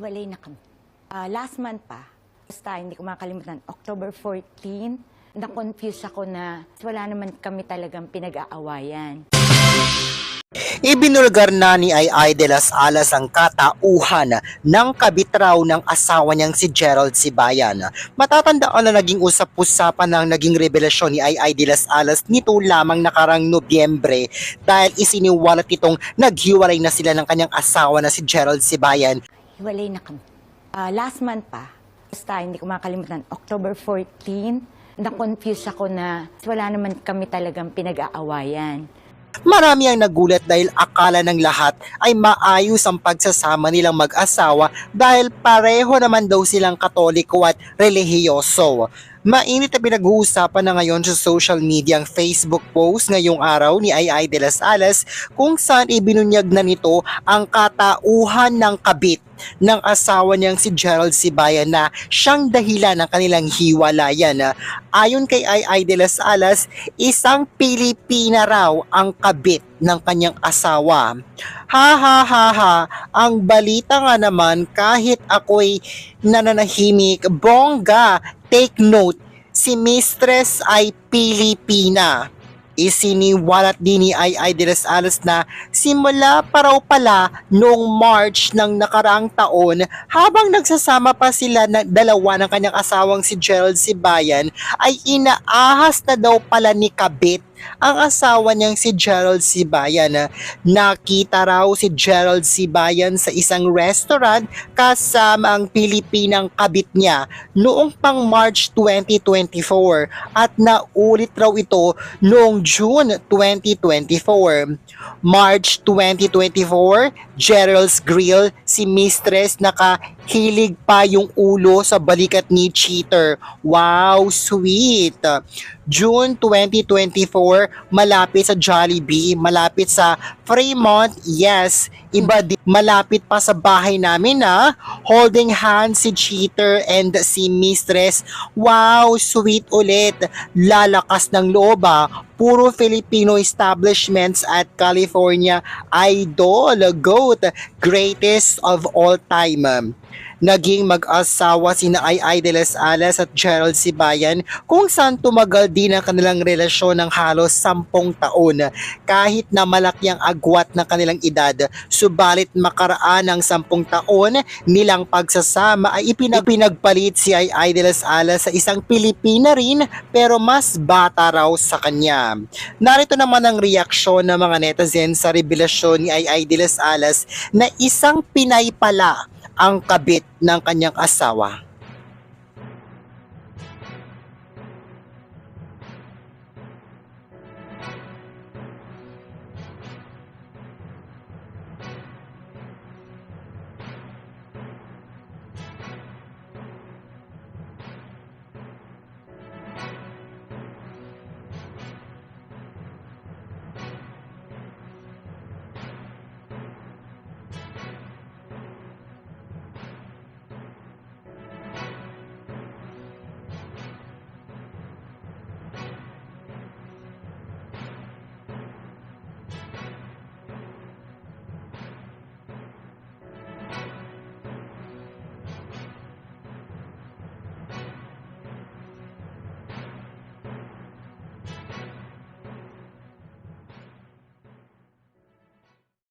Hiwalay na kami. Ah, last month pa, basta hindi ko makalimutan, October 14, na-confuse ako na wala naman kami talagang pinag-aawayan. Ibinulgar na ni Ay de las Alas ang katauhan ng kabitraw ng asawa niyang si Gerald Sibayan. Matatandaan na naging usap-usapan ng naging revelasyon ni Ay de las Alas nito lamang nakarang Nobyembre dahil isiniwalat itong naghiwalay na sila ng kanyang asawa na si Gerald Sibayan. Hiwalay na kami. Ah, last month pa, basta hindi ko makalimutan, October 14, na-confuse ako na wala naman kami talagang pinag-aawayan. Marami ang nagulat dahil akala ng lahat ay maayos ang pagsasama nilang mag-asawa dahil pareho naman daw silang katoliko at relihiyoso. Mainit na pinag-uusapan na ngayon sa social media ang Facebook post ngayong araw ni Ay de las Alas kung saan ibinunyag na nito ang katauhan ng kabit ng asawa niyang si Gerald Sibayan na siyang dahilan ng kanilang hiwalayan. Ayon kay Ay de las Alas, isang Pilipina raw ang kabit ng kanyang asawa. Ha ha ha ha, ang balita nga naman kahit ako'y nananahimik, bongga, take note, si mistress ay Pilipina. Isiniwalat din ni Ay de las Alas na simula pa raw pala noong March ng nakaraang taon habang nagsasama pa sila na dalawa ng kanyang asawang si Gerald Sibayan ay inaahas na daw pala ni Kabit ang asawa niyang si Gerald Sibayan. Nakita raw si Gerald Sibayan sa isang restaurant kasama ang Pilipinang kabit niya noong pang March 2024 at naulit raw ito noong June 2024. March 2024, Gerald's Grill, si mistress nakahilig pa yung ulo sa balikat ni cheater. Wow, sweet! June 2024, malapit sa Jollibee, malapit sa Fremont, yes, iba di, malapit pa sa bahay namin na holding hands si cheater and si mistress. Wow, sweet ulit. Lalakas ng loob ah. Puro Filipino establishments at California idol, GOAT, greatest of all time naging mag-asawa sina Ay Ay de las Alas at Gerald Sibayan kung saan tumagal din ang kanilang relasyon ng halos sampung taon. Kahit na malaki ang agwat ng kanilang edad, subalit makaraan ng sampung taon nilang pagsasama ay ipinag pinagpalit si Ay Ay de las Alas sa isang Pilipina rin pero mas bata raw sa kanya. Narito naman ang reaksyon ng mga netizens sa revelasyon ni Ay de las Alas na isang Pinay pala ang kabit ng kanyang asawa.